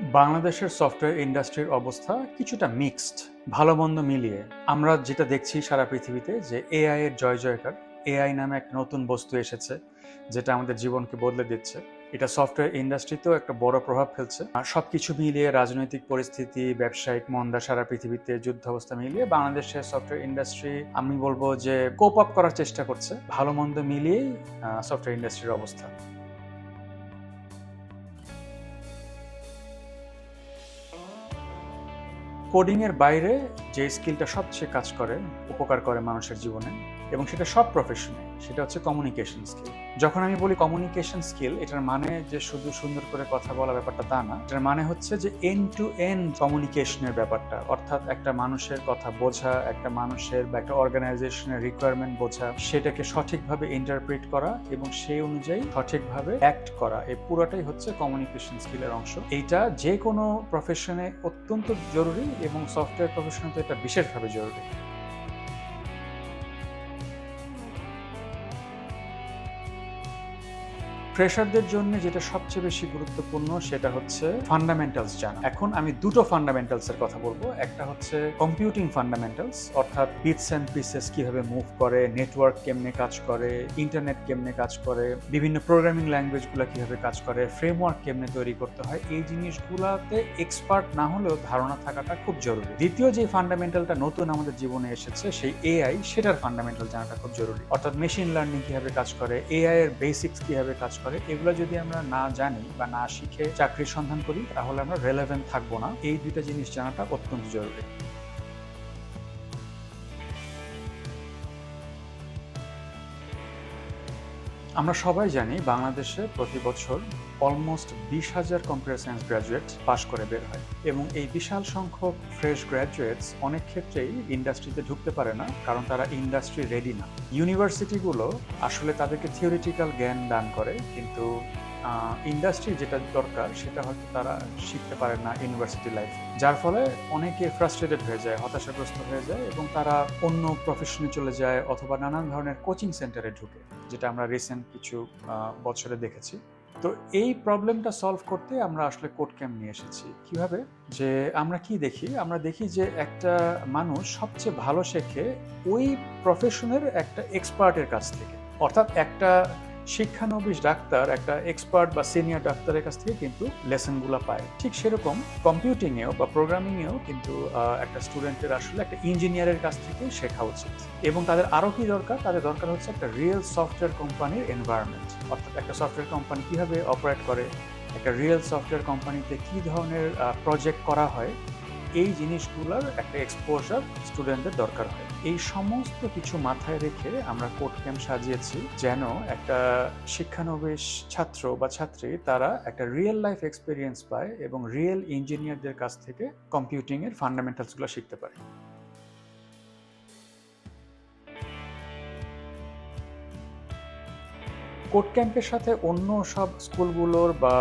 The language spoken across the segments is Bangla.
বাংলাদেশের সফটওয়্যার ইন্ডাস্ট্রির অবস্থা কিছুটা মিক্সড, ভালো মন্দ মিলিয়ে। আমরা যেটা দেখছি সারা পৃথিবীতে যে এআই এর জয় জয়কার এআই নামে একটা নতুন বস্তু এসেছে, যেটা আমাদের জীবনকে বদলে দিচ্ছে। এটা সফটওয়্যার ইন্ডাস্ট্রিতেও একটা বড় প্রভাব ফেলছে। আর সবকিছু মিলিয়ে রাজনৈতিক পরিস্থিতি, ব্যবসায়িক মন্দা সারা পৃথিবীতে যুদ্ধ অবস্থা মিলিয়ে বাংলাদেশের সফটওয়্যার ইন্ডাস্ট্রি, আমি বলব যে কোপ আপ করার চেষ্টা করছে। ভালো মন্দ মিলিয়েই সফটওয়্যার ইন্ডাস্ট্রির অবস্থা। কোডিং এর বাইরে যে স্কিলটা সবচেয়ে কাজ করে উপকার করে মানুষের জীবনে এবং সেটা সব প্রফেশনে সেটা হচ্ছে কমিউনিকেশন স্কিল যখন আমি বলি কমিউনিকেশন স্কিল এটার মানে যে শুধু সুন্দর করে কথা বলা ব্যাপারটা তা না, এটার মানে হচ্ছে যে এন টু এন কমিউনিকেশনের ব্যাপারটা, অর্থাৎ একটা মানুষের কথা বোঝা, একটা মানুষের বা একটা অর্গানাইজেশনের রিকোয়ারমেন্ট বোঝা, সেটাকে সঠিকভাবে ইন্টারপ্রিট করা এবং সেই অনুযায়ী সঠিকভাবে অ্যাক্ট করা, এই পুরোটাই হচ্ছে কমিউনিকেশন স্কিলের অংশ। এইটা যে কোনো প্রফেশনে অত্যন্ত জরুরি এবং সফটওয়্যার প্রফেশনে তো এটা বিশেষভাবে জরুরি। ফ্রেশারদের জন্য যেটা সবচেয়ে বেশি গুরুত্বপূর্ণ সেটা হচ্ছে ফান্ডামেন্টালস জানা। এখন আমি দুটো ফান্ডামেন্টালস এর কথা বলব। একটা হচ্ছে কম্পিউটিং ফান্ডামেন্টালস অর্থাৎ বিটস অ্যান্ড পিসেস কীভাবে মুভ করে নেটওয়ার্ক কেমনে কাজ করে ইন্টারনেট কেমনে কাজ করে, বিভিন্ন প্রোগ্রামিং ল্যাঙ্গুয়েজগুলো কীভাবে কাজ করে ফ্রেমওয়ার্ক কেমনে তৈরি করতে হয়, এই জিনিসগুলোতে এক্সপার্ট না হলেও ধারণা থাকাটা খুব জরুরি। দ্বিতীয় যে ফান্ডামেন্টালটা নতুন আমাদের জীবনে এসেছে, সেই এআই সেটার ফান্ডামেন্টাল জানাটা খুব জরুরি। অর্থাৎ মেশিন লার্নিং কীভাবে কাজ করে এআই এর বেসিক্স কীভাবে কাজ করে এগুলো যদি আমরা না জানি বা না শিখে চাকরির সন্ধান করি, তাহলে আমরা রেলেভেন্ট থাকব না। এই দুইটা জিনিস জানাটা অত্যন্ত জরুরি। আমরা সবাই জানি বাংলাদেশে প্রতি বছর অলমোস্ট বিশ হাজার কম্পিউটার সায়েন্স গ্র্যাজুয়েট পাস করে বের হয়। এবং এই বিশাল সংখ্যক ফ্রেশ গ্র্যাজুয়েটস অনেক ক্ষেত্রেই ইন্ডাস্ট্রিতে ঢুকতে পারে না, কারণ তারা ইন্ডাস্ট্রি রেডি না। ইউনিভার্সিটিগুলো আসলে তাদেরকে থিওরিটিক্যাল জ্ঞান দান করে, কিন্তু ইন্ডাস্ট্রি যেটা দরকার, সেটা হয়তো তারা শিখতে পারে না ইউনিভার্সিটি লাইফে যার ফলে অনেকে ফ্রাস্ট্রেটেড হয়ে যায়, হতাশাগ্রস্ত হয়ে যায় এবং তারা অন্য প্রফেশনে চলে যায় অথবা নানান ধরনের কোচিং সেন্টারে ঢুকে, যেটা আমরা রিসেন্ট কিছু বছরে দেখেছি। তো এই প্রবলেমটা সলভ করতে আমরা আসলে কোড ক্যাম্প নিয়ে এসেছি। কীভাবে? যে আমরা কি দেখি? আমরা দেখি যে একটা মানুষ সবচেয়ে ভালো শেখে ওই প্রফেশনের একটা এক্সপার্টের কাছ থেকে। অর্থাৎ একটা শিক্ষানবিশ ডাক্তার, একটা এক্সপার্ট বা সিনিয়র ডাক্তারের কাছ থেকে কিন্তু লেসনগুলো পায়। ঠিক সেরকম কম্পিউটিংয়েও বা প্রোগ্রামিংয়েও কিন্তু একটা স্টুডেন্টের আসলে একটা ইঞ্জিনিয়ারের কাছ থেকে শেখা উচিত। এবং তাদের আরও কি দরকার? তাদের দরকার হচ্ছে একটা রিয়েল সফটওয়্যার কোম্পানির এনভায়রনমেন্ট অর্থাৎ একটা সফটওয়্যার কোম্পানি কীভাবে অপারেট করে? একটা রিয়েল সফটওয়্যার কোম্পানিতে কী ধরনের প্রজেক্ট করা হয়? এই জিনিসগুলোর একটা এক্সপোজার স্টুডেন্টদের দরকার হয়। এই সমস্ত কিছু মাথায় রেখে আমরা কোর্ট ক্যাম্প সাজিয়েছি যেন একটা শিক্ষানবিশ ছাত্র বা ছাত্রী তারা একটা রিয়েল লাইফ এক্সপিরিয়েন্স পায় এবং রিয়েল ইঞ্জিনিয়ারদের কাছ থেকে কম্পিউটিংয়ের ফান্ডামেন্টালসগুলো শিখতে পারে। কোড ক্যাম্পের সাথে অন্য সব স্কুলগুলোর বা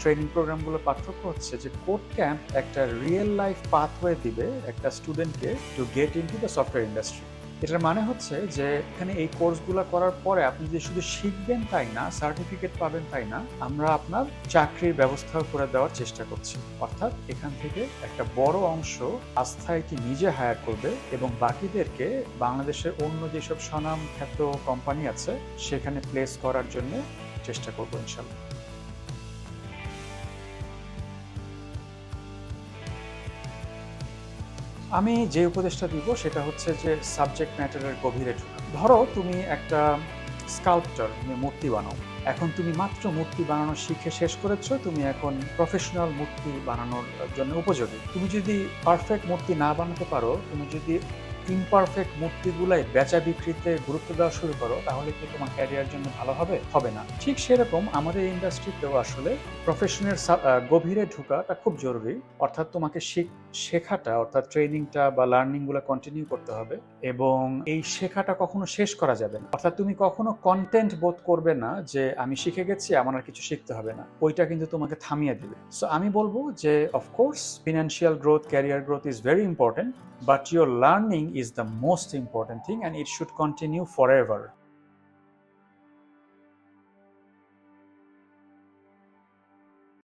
ট্রেনিং প্রোগ্রামগুলোর পার্থক্য হচ্ছে যে কোড ক্যাম্প একটা রিয়েল লাইফ পাথওয়ে দিবে একটা স্টুডেন্টকে to get into the software industry এটার মানে হচ্ছে যে এখানে এই কোর্সগুলো করার পরে আপনি যে শুধু শিখবেন তাই না সার্টিফিকেট পাবেন তাই না, আমরা আপনার চাকরির ব্যবস্থাও করে দেওয়ার চেষ্টা করছি। অর্থাৎ এখান থেকে একটা বড় অংশ আস্থায় কি নিজে হায়ার করবে এবং বাকিদেরকে বাংলাদেশের অন্য যেসব স্বনাম খ্যাত কোম্পানি আছে, সেখানে প্লেস করার জন্য চেষ্টা করব ইনশাল্লাহ। আমি যে উপদেশটা দিব সেটা হচ্ছে যে সাবজেক্ট ম্যাটারের গভীরে ঢুকা। ধরো তুমি একটা স্কাল্পচার তুমি মূর্তি বানাও। এখন তুমি মাত্র মূর্তি বানানো শিখে শেষ করেছ, তুমি এখন প্রফেশনাল মূর্তি বানানোর জন্য উপযোগী। তুমি যদি পারফেক্ট মূর্তি না বানাতে পারো, তুমি যদি ইমপারফেক্ট মূর্তিগুলাই বেচা বিক্রিতে গুরুত্ব দেওয়া শুরু করো, তাহলে কি তোমার ক্যারিয়ার জন্য ভালো হবে? হবে না। ঠিক সেরকম আমাদের ইন্ডাস্ট্রিতেও আসলে প্রফেশনের গভীরে ঢুকাটা খুব জরুরি। অর্থাৎ তোমাকে শেখাটা, অর্থাৎ ট্রেনিংটা বা লার্নিংগুলো কন্টিনিউ করতে হবে এবং এই শেখাটা কখনো শেষ করা যাবে না। অর্থাৎ তুমি কখনো কন্টেন্ট বোধ করবে না যে আমি শিখে গেছি, আমার আর কিছু শিখতে হবে না। ওইটা কিন্তু তোমাকে থামিয়ে দেবে। সো আমি বলব যে of course financial growth career growth is very important but your learning is the most important thing and it should continue forever